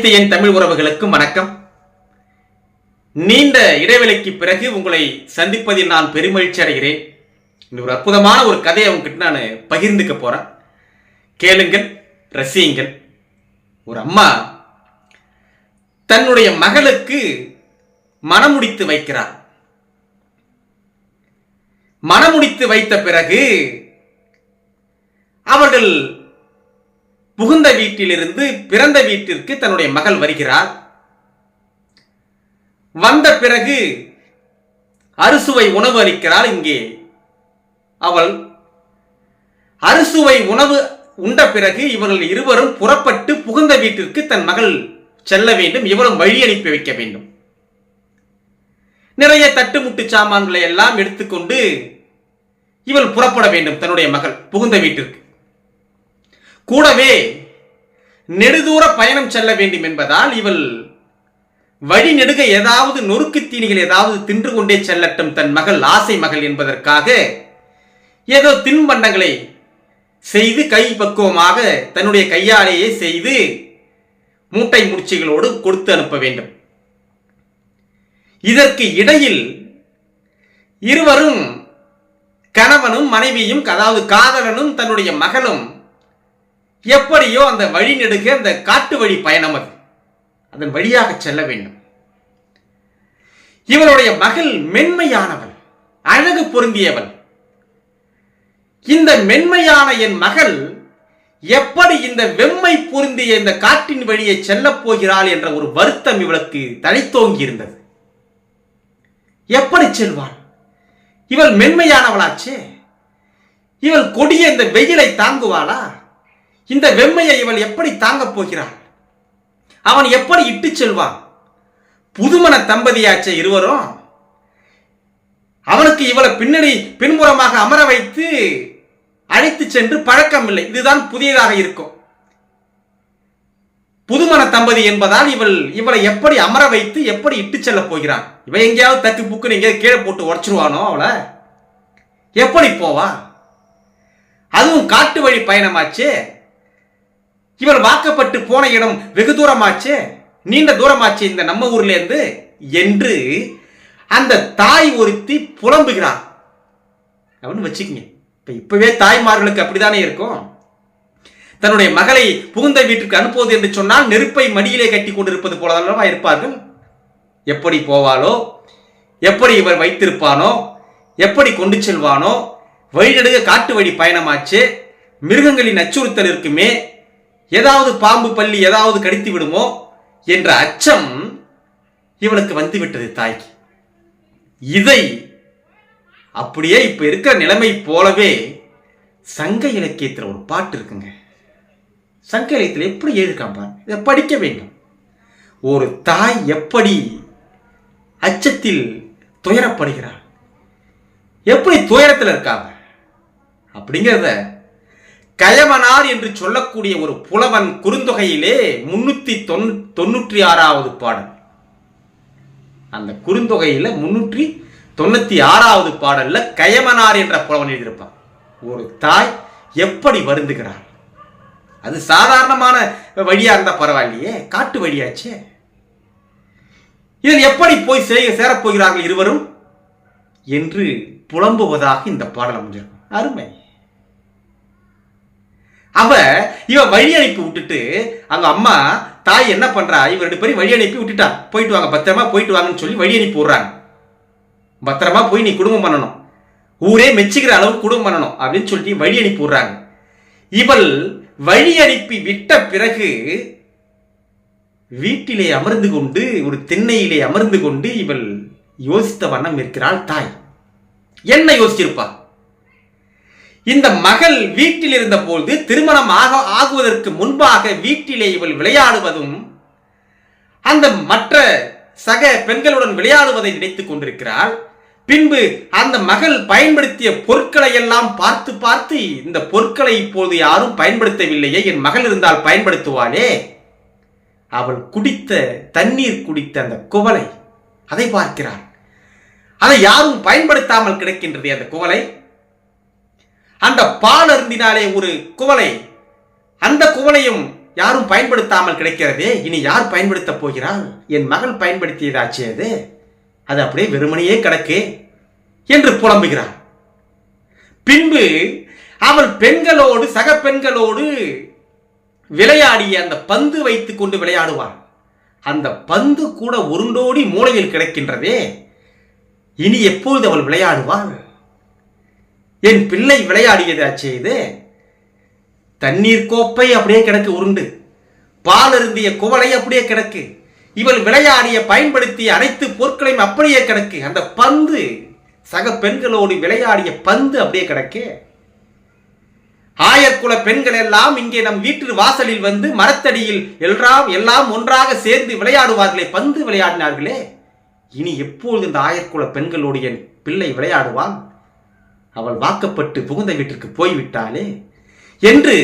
அனைத்து என் தமிழ் உறவுகளுக்கும் வணக்கம். நீண்ட இடைவெளிக்கு பிறகு உங்களை சந்திப்பதில் நான் பெருமகிழ்ச்சி அடைகிறேன். இந்த ஒரு அற்புதமான ஒரு கதையை உங்ககிட்ட நான் பகிர்ந்துக்க போறேன். கேளுங்கள் ரசியுங்கள். ஒரு அம்மா தன்னுடைய மகளுக்கு மனமுடித்து வைக்கிறார். மனமுடித்து வைத்த பிறகு அவர்கள் புகுந்த வீட்டிலிருந்து பிறந்த வீட்டிற்கு தன்னுடைய மகள் வருகிறார் வந்த பிறகு அறுசுவை உணவு அளிக்கிறாள் இங்கே. அவள் அறுசுவை உணவு உண்ட பிறகு இவர்கள் இருவரும் புறப்பட்டு புகுந்த வீட்டிற்கு தன் மகள் செல்ல வேண்டும் இவரும் வழி அனுப்பி வைக்க வேண்டும். நிறைய தட்டுமுட்டு சாமான்களை எல்லாம் எடுத்துக்கொண்டு இவள் புறப்பட வேண்டும் தன்னுடைய மகள் புகுந்த வீட்டிற்கு. கூடவே நெடுதூர பயணம் செல்ல வேண்டும் என்பதால் இவள் வழி நெடுக ஏதாவது நொறுக்கு தீனிகள் ஏதாவது தின்று கொண்டே செல்லட்டும் தன் மகள் ஆசை மகள் என்பதற்காக ஏதோ தின்பண்டங்களை செய்து கை பக்குவமாக தன்னுடைய கையாலேயே செய்து மூட்டை முடிச்சுகளோடு கொடுத்து அனுப்ப வேண்டும். இதற்கு இடையில் இருவரும் கணவனும் மனைவியும் அதாவது காதலனும் தன்னுடைய மகளும் எப்படியோ அந்த வழி நெடுக அந்த காட்டு வழி பயணம் அது. அதன் வழியாக செல்ல வேண்டும். இவளுடைய மகள் மென்மையானவள் அழகு பொருந்தியவள். இந்த மென்மையான என் மகள் எப்படி இந்த வெம்மை பொருந்திய இந்த காட்டின் வழியே செல்லப் போகிறாள் என்ற ஒரு வருத்தம் இவளுக்கு தனித்தோங்கி இருந்தது எப்படி செல்வாள்? இவள் மென்மையானவளாச்சே. இவள் கொடிய இந்த வெயிலை தாங்குவாளா? இந்த வெம்மையை இவள் எப்படி தாங்கப் போகிறாள் அவன் எப்படி இட்டு செல்வான்? புதுமண தம்பதியாச்சே இருவரும். அவனுக்கு இவளை பின்னணி பின்புறமாக அமர வைத்து அழைத்து சென்று பழக்கம் இல்லை. இதுதான் புதியதாக இருக்கும். புதுமண தம்பதி என்பதால் இவள் இவளை எப்படி அமர வைத்து எப்படி இட்டு செல்ல போகிறான்? இவன் எங்கேயாவது தக்கு புக்குன்னு எங்கேயாவது கீழே போட்டு உடச்சிருவானோ அவளை? எப்படி போவா? அதுவும் காட்டு வழி பயணமாச்சே. இவர் வாக்கப்பட்டு போன இடம் வெகு தூரமாச்சே? நீண்ட தூரமாச்சு இந்த நம்ம ஊர்ல இருந்து என்று அந்த தாய் ஒருத்தி புலம்புகிறார். அப்படின்னு வச்சுக்கங்க. இப்போ இப்பவே தாய்மார்களுக்கு அப்படிதானே இருக்கும்? தன்னுடைய மகளை புகுந்த வீட்டுக்கு அனுப்புவது என்று சொன்னால் நெருப்பை மடியிலே கட்டி கொண்டிருப்பது போலவா இருப்பார்கள்? எப்படி போவாளோ? எப்படி இவர் வைத்திருப்பானோ? எப்படி கொண்டு செல்வானோ? வழிநடுக காட்டு வழி பயணமாச்சு? மிருகங்களின் அச்சுறுத்தல் இருக்குமே? ஏதாவது பாம்பு பள்ளி ஏதாவது கடித்து விடுமோ என்ற அச்சம் இவளுக்கு வந்துவிட்டது தாய்க்கு. இதை அப்படியே இப்ப இருக்கிற நிலைமை போலவே சங்க இலக்கியத்தில் ஒரு பாட்டு இருக்குங்க. சங்க இலக்கியத்தில் எப்படி எழுதிருக்கான் பாரு. இதை படிக்க வேண்டும். ஒரு தாய் எப்படி அச்சத்தில் துயரப்படுகிறாள்? எப்படி துயரத்தில் இருக்காங்க? அப்படிங்கிறத கயவனார் என்று சொல்லக்கூடிய ஒரு புலவன் குறுந்தொகையிலே முன்னூத்தி தொண்ணூற்றி ஆறாவது பாடல். அந்த குறுந்தொகையில முன்னூற்றி தொண்ணூத்தி ஆறாவது பாடல்ல கயமனார் என்ற புலவன் எழுதியிருப்பான். ஒரு தாய் எப்படி வருந்துகிறார் அது சாதாரணமான வழியா இருந்தா பரவாயில்லையே காட்டு வழியாச்சே. இதில் எப்படி போய் சேர சேரப்போகிறார்கள் இருவரும்? என்று புலம்புவதாக இந்த பாடல் அமைஞ்சிருக்கும். அருமை. அவ இவ வழி அனுப்பி விட்டுட்டு அவங்க அம்மா தாய் என்ன பண்றா? இவ ரெண்டு பேரும் வழி அனுப்பி விட்டுட்டா. போயிட்டு வாங்க பத்திரமா போயிட்டு வாங்கன்னு சொல்லி வழி அனுப்பி விடுறாங்க. பத்திரமா போய் நீ குடும்பம் பண்ணணும். ஊரே மெச்சுக்கிற அளவு குடும்பம் பண்ணணும் அப்படின்னு சொல்லிட்டு வழி அனுப்பி விடுறாங்க. இவள் வழி அனுப்பி விட்ட பிறகு வீட்டிலே அமர்ந்து கொண்டு ஒரு திண்ணையிலே அமர்ந்து கொண்டு இவள் யோசித்த வண்ணம் இருக்கிறாள் தாய். என்ன யோசிச்சிருப்பா? இந்த மகள் வீட்டில் இருந்த பொழுது திருமணம் ஆக ஆகுவதற்கு முன்பாக வீட்டிலே இவள் விளையாடுவதும் அந்த மற்ற சக பெண்களுடன் விளையாடுவதை நினைத்துக் கொண்டிருக்கிறாள். பின்பு அந்த மகள் பயன்படுத்திய பொருட்களை எல்லாம் பார்த்து பார்த்து இந்த பொருட்களை இப்போது யாரும் பயன்படுத்தவில்லையே என் மகள் இருந்தால் பயன்படுத்துவாளே. அவள் குடித்த தண்ணீர் குடித்த அந்த குவளை அதை பார்க்கிறாள். அதை யாரும் பயன்படுத்தாமல் கிடக்கின்றது அந்த குவளை. அந்த பால் அருந்தினாலே ஒரு குவளை. அந்த குவளையும் யாரும் பயன்படுத்தாமல் கிடைக்கிறதே? இனி யார் பயன்படுத்தப் போகிறாள்? என் மகள் பயன்படுத்தியதாச்சே அது அது அப்படியே வெறுமனையே கிடக்கு என்று புலம்புகிறாள் பின்பு அவள் பெண்களோடு சக பெண்களோடு விளையாடிய அந்த பந்து வைத்து கொண்டு விளையாடுவாள். அந்த பந்து கூட உருண்டோடி மூலையில் கிடக்கின்றதே. இனி எப்பொழுது அவள் விளையாடுவாள்? என் பிள்ளை விளையாடியதாச்சே இது. தண்ணீர் கோப்பை அப்படியே கிடக்கு உருண்டு. பால் இருந்திய குவளை அப்படியே கிடக்கு. இவள் விளையாடிய பயன்படுத்திய அனைத்து பொருட்களையும் அப்படியே கிடக்கு. அந்த பந்து சக பெண்களோடு விளையாடிய பந்து அப்படியே கிடக்கு. ஆயர்குல பெண்கள் எல்லாம் இங்கே நம் வீட்டு வாசலில் வந்து மரத்தடியில் எல்லாம் எல்லாம் ஒன்றாக சேர்ந்து விளையாடுவார்களே பந்து விளையாடினார்களே. இனி எப்பொழுது இந்த ஆயர்குல பெண்களோடு என் பிள்ளை விளையாடுவான்? அவள் வாக்கப்பட்டு புகுந்த வீட்டிற்கு போய்விட்டாளே என்று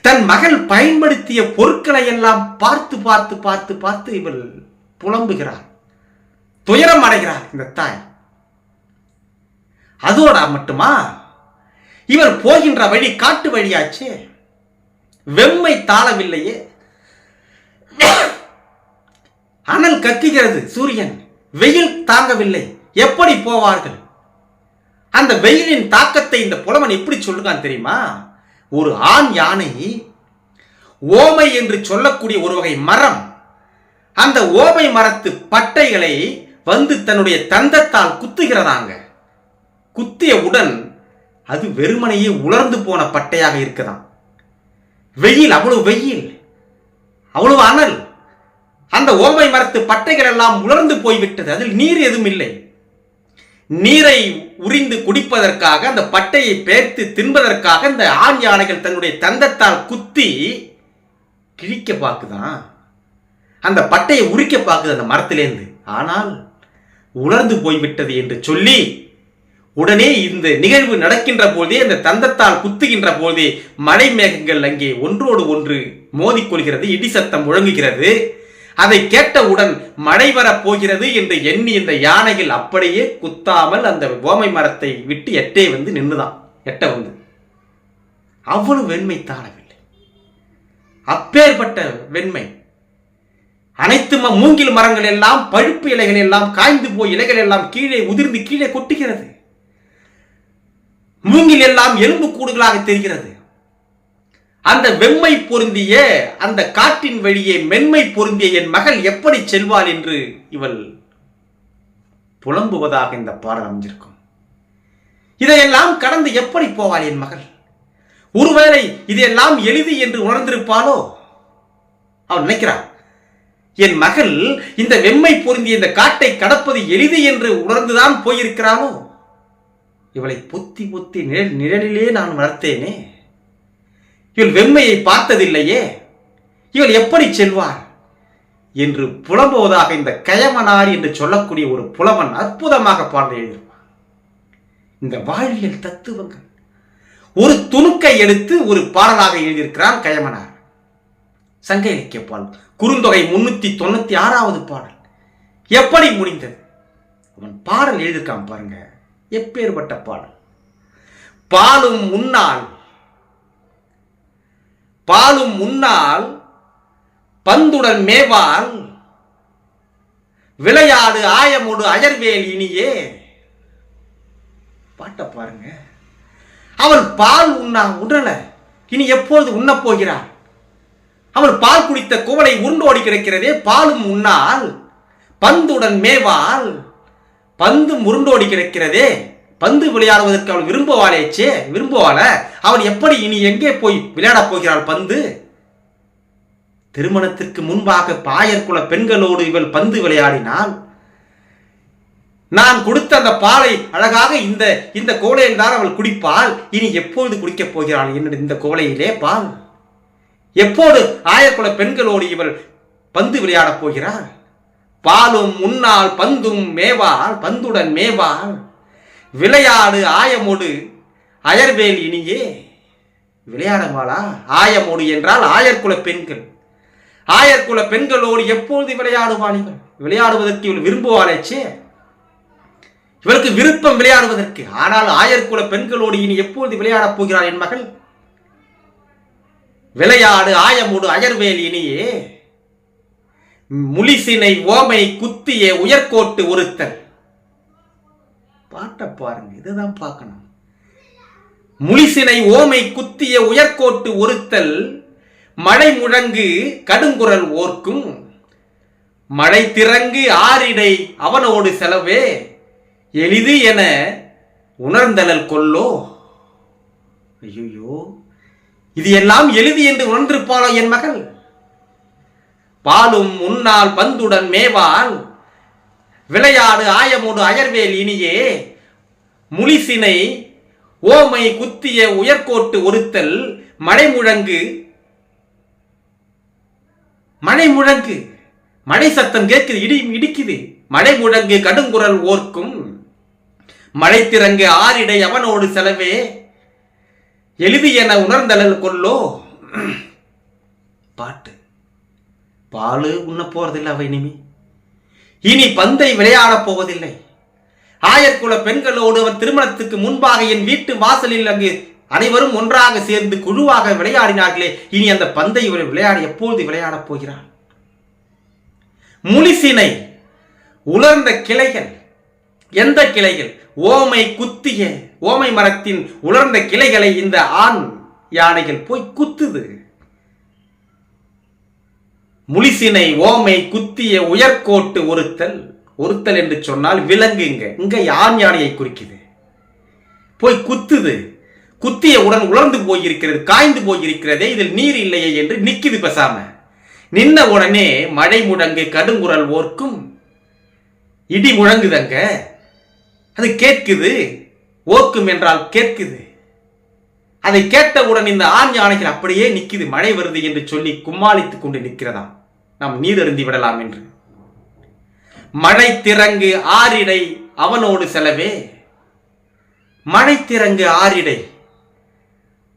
தன் மகள் பயன்படுத்திய பொருட்களை எல்லாம் பார்த்து பார்த்து பார்த்து பார்த்து இவள் புலம்புகிறாள். துயரம் அடைகிறாள் இந்த தாய். அதோட மட்டுமா? இவர் போகின்ற வழி காட்டு வழியாச்சே. வெம்மை தாளவில்லையே அனல் கக்குகிறது சூரியன். வெயில் தாங்கவில்லை. எப்படி போவார்கள்? அந்த வெயிலின் தாக்கத்தை இந்த புலவன் எப்படி சொல்லுகான் தெரியுமா? ஒரு ஆண் யானை ஓமை என்று சொல்லக்கூடிய ஒரு வகை மரம். அந்த ஓமை மரத்து பட்டைகளை வந்து தன்னுடைய தந்தத்தால் குத்துகிறதாங்க. குத்தியவுடன் அது வெறுமனையே உலர்ந்து போன பட்டையாக இருக்குதாம் வெயில் அவ்வளவு வெயில் அவ்வளவு அனல். அந்த ஓமை மரத்து பட்டைகள் எல்லாம் உலர்ந்து போய்விட்டது. அதில் நீர் எதுவும் இல்லை. நீரை உறிந்து குடிப்பதற்காக அந்த பட்டையை பேர்த்து தின்பதற்காக இந்த ஆண் யானைகள் தன்னுடைய தந்தத்தால் குத்தி கிழிக்க பார்க்குதான் அந்த பட்டையை உரிக்க பார்க்குது அந்த மரத்திலேருந்து ஆனால் உலர்ந்து போய்விட்டது என்று சொல்லி உடனே இந்த நிகழ்வு நடக்கின்ற போதே அந்த தந்தத்தால் குத்துகின்ற போதே மழை மேகங்கள் அங்கே ஒன்றோடு ஒன்று மோதிக்கொள்கிறது இடி சத்தம் முழங்குகிறது. அதை கேட்டவுடன் மழை வரப் போகிறது என்று எண்ணி இந்த யானைகள் அப்படியே குத்தாமல் அந்த ஓமை மரத்தை விட்டு எட்டே வந்து நின்றுதான் எட்ட வந்து. அவ்வளவு வெண்மை தாழவில்லை அப்பேற்பட்ட வெண்மை. அனைத்து ம- மூங்கில் மரங்கள் எல்லாம் பழுப்பு இலைகள் எல்லாம் காய்ந்து போய் இலைகள் எல்லாம் கீழே உதிர்ந்து கீழே கொட்டுகிறது. மூங்கில் எல்லாம் எலும்பு கூடுகளாக தெரிகிறது. அந்த வெம்மை பொருந்திய அந்த காட்டின் வழியே மென்மை பொருந்திய என் மகள் எப்படி செல்வாள் என்று இவள் புலம்புவதாக இந்த பாடல் அமைஞ்சிருக்கும். இதையெல்லாம் கடந்து எப்படி போவாள் என் மகள்? ஒருவேளை இதையெல்லாம் எளிது என்று உணர்ந்திருப்பாளோ? அவள் நினைக்கிறாள் என் மகள் இந்த வெம்மை பொருந்திய இந்த காட்டை கடப்பது எளிது என்று உணர்ந்துதான் போயிருக்கிறாளோ? இவளை பொத்தி பொத்தி நிழல் நிழலிலே நான் வளர்த்தேனே. இவள் வெம்மையை பார்த்ததில்லையே. இவள் எப்படி செல்வார் என்று புலம்புவதாக இந்த கயமனார் என்று சொல்லக்கூடிய ஒரு புலவன் அற்புதமாக பாடல் எழுதியிருப்பான் இந்த வாழ்வியல் தத்துவங்கள். ஒரு துணுக்கை எடுத்து ஒரு பாடலாக எழுதியிருக்கிறான் கயமனார். சங்க இலக்கிய பாடல். குறுந்தொகை முன்னூத்தி தொண்ணூத்தி ஆறாவது பாடல். எப்படி முடிந்தது? அவன் பாடல் எழுதியிருக்கான் பாருங்க. எப்பேற்பட்ட பாடல்? பாலும் முன்னால் பாலும் முன்னால் பந்துடன் மேவால் விளையாடு ஆயமோடு அயர்வேல் இனியே. பாட்டை பாருங்க. அவள் பால் உண்ணா உடல இனி எப்பொழுது உண்ணப் போகிறாள்? அவள் பால் குடித்த குவளை உருண்டோடி கிடக்கிறதே. பாலும் உண்ணால் பந்துடன் மேவால் பந்து உருண்டோடி கிடக்கிறதே. பந்து விளையாடுவதற்கு அவள் விரும்பவாளேச்சே விரும்புவாள? அவள் எப்படி இனி எங்கே போய் விளையாடப் போகிறாள் பந்து? திருமணத்திற்கு முன்பாக பாயர்குல பெண்களோடு இவள் பந்து விளையாடினாள் நான் கொடுத்த அந்த பாலை அழகாக இந்த இந்த கோலையில் தான் அவள் குடிப்பாள். இனி எப்போது குடிக்கப் போகிறாள் என்னுடைய இந்த கோலையிலே? பால். எப்போது ஆயர்குல பெண்களோடு இவள் பந்து விளையாடப் போகிறாள்? பாலும் முன்னால் பந்தும் மேவாள் பந்துடன் மேவாள். விளையாடு ஆயமோடு. அயர்வேல் இனியே. விளையாடமாளா? ஆயமோடு என்றால் ஆயர்குல பெண்கள். ஆயர்குல பெண்களோடு எப்பொழுது விளையாடுவாள் இவள்? விளையாடுவதற்கு இவள் விரும்புவாளேச்சே இவளுக்கு விருப்பம் விளையாடுவதற்கு. ஆனால் ஆயர்குல பெண்களோடு இனி எப்பொழுது விளையாடப் போகிறாள் என் மகள்? விளையாடு ஆயமுடு அயர்வேல் இனியே. முலிசினை ஓமை குத்திய உயர்கோட்டு ஒருத்தன். பாட்டை பாருங்க இதுதான் பார்க்கணும். முழிசினை ஓமை குத்திய உயர்கோட்டு ஒருத்தல் மழை முழங்கு கடுங்குரல் ஓர்க்கும். மழை திறங்கு ஆரிடை அவனோடு செலவே எளிது என உணர்ந்தனல் கொல்லோ. ஐயோ இது எல்லாம் எளிது என்று உணர்ந்திருப்பாளோ என் மகள்? பாலும் உன்னால் பந்துடன் மேவால் விளையாடு ஆயமோடு அயர்வேல் இனியே. முலிசினை ஓமை குத்திய உயர்கோட்டு ஒருத்தல் மழைமுழங்கு மழை முழங்கு மழை சத்தம் கேட்குது இடி இடிக்குது. மழை முழங்கு கடுங்குரல் ஓர்க்கும். மழை திறங்கு ஆறிடை அவனோடு செலவே. எளிது என உணர்ந்தளல் கொல்லோ. பாட்டு. பாலு உண்ண போறதில்லை அவ இனிமே. இனி பந்தை விளையாடப் போவதில்லை. ஆயர்குல பெண்களோடு அவர் திருமணத்துக்கு முன்பாக என் வீட்டு வாசலில் அங்கு அனைவரும் ஒன்றாக சேர்ந்து குழுவாக விளையாடினார்களே. இனி அந்த பந்தை இவர் விளையாட எப்பொழுது விளையாடப் போகிறான் முனிசினை உலர்ந்த கிளைகள். எந்த கிளைகள்? ஓமை குத்திய ஓமை மரத்தின் உலர்ந்த கிளைகளை இந்த ஆண் யானைகள் போய் குத்துது. முலிசினை ஓமை குத்திய உயர்கோட்டு ஒருத்தல் ஒருத்தல் என்று சொன்னால் விலங்குங்க இங்க. யான் யானையை குறிக்குது? போய் குத்துது. குத்திய உடன் உலர்ந்து போயிருக்கிறது காய்ந்து போயிருக்கிறதே இதில் நீர் இல்லையே என்று நிக்குது பேசாம. நின்ன உடனே மழை முழங்கு கடுங்குரல் ஓர்க்கும். இடி முழங்குதங்க. அது கேட்குது. ஓர்க்கும் என்றால் கேட்குது. அதை கேட்டவுடன் இந்த ஆண் யானைகள் அப்படியே நிற்கிது மழை வருது என்று சொல்லி கும்மாளித்துக் கொண்டு நிற்கிறதாம். நாம் நீர் அருந்தி விடலாம் என்று. மழை திறங்கு ஆரிடை அவனோடு செலவே. மழை திறங்கு ஆரிடை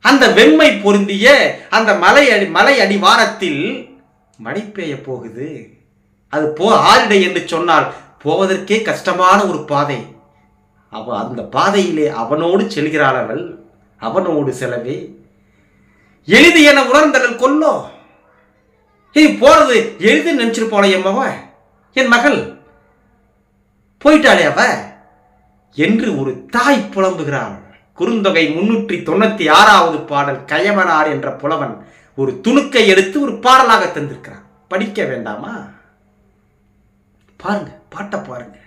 அந்த வெண்மை பொருந்திய அந்த மலை அடி மலை அடிவாரத்தில் மழை பெய்ய போகுது. அது போ ஆரிடை என்று சொன்னால் போவதற்கே கஷ்டமான ஒரு பாதை. அவ அந்த பாதையிலே அவனோடு செல்கிறாள் அவள். அவனோடு செலவே எளிது என உணர்ந்தனல் கொல்லோ. ஏய் போறது எளிது நினைச்சிருப்பாளே என் மக என் மகள். போயிட்டாளே அவ. என்று ஒரு தாய் புலம்புகிறாள். குறுந்தொகை முன்னூற்றி தொண்ணூத்தி ஆறாவது பாடல் கயவனார் என்ற புலவன் ஒரு துணுக்கை எடுத்து ஒரு பாடலாக தந்திருக்கிறான். படிக்க வேண்டாமா? பாருங்க பாட்டை பாருங்க.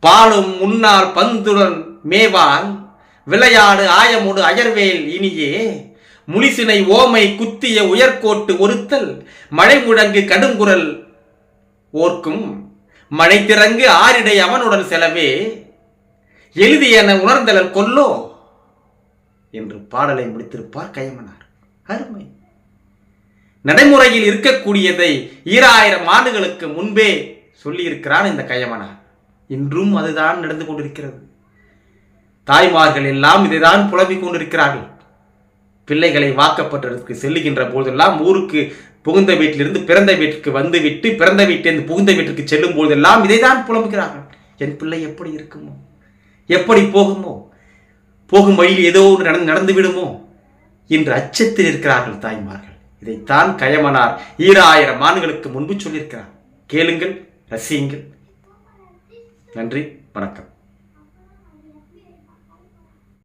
பாலும் முன்னால் பந்துடன் மேவான் விளையாடு ஆயமுடு அயர்வேல் இனியே. முலிசினை ஓமை குத்திய உயர்கோட்டு ஒருத்தல் மழை முழங்கு கடுங்குரல் ஓர்க்கும். மழை திறங்கு ஆரிடை அவனுடன் செலவே. எளிது என உணர்ந்தலர் கொல்லோ என்று பாடலை முடித்திருப்பார் கயமனார். அருமை. நடைமுறையில் இருக்கக்கூடியதை ஈராயிரம் ஆண்டுகளுக்கு முன்பே சொல்லியிருக்கிறான் இந்த கயமனார். இன்றும் அதுதான் நடந்து கொண்டிருக்கிறது. தாய்மார்கள் எல்லாம் இதைதான் புலம்பிக் கொண்டிருக்கிறார்கள். பிள்ளைகளை வாக்கப்பட்டதற்கு செல்லுகின்ற போதெல்லாம் ஊருக்கு புகுந்த வீட்டிலிருந்து பிறந்த வீட்டிற்கு வந்துவிட்டு பிறந்த வீட்டிலிருந்து புகுந்த வீட்டிற்கு செல்லும் போதெல்லாம் இதைதான் புலம்புகிறார்கள். என் பிள்ளை எப்படி இருக்குமோ? எப்படி போகுமோ? போகும் வழியில் ஏதோ ஒன்று நடந்து நடந்து விடுமோ? என்று அச்சத்தில் இருக்கிறார்கள் தாய்மார்கள். இதைத்தான் கயமனார் ஈராயிரம் ஆண்டுகளுக்கு முன்பு சொல்லியிருக்கிறார். கேளுங்கள் ரசியுங்கள். நன்றி வணக்கம்.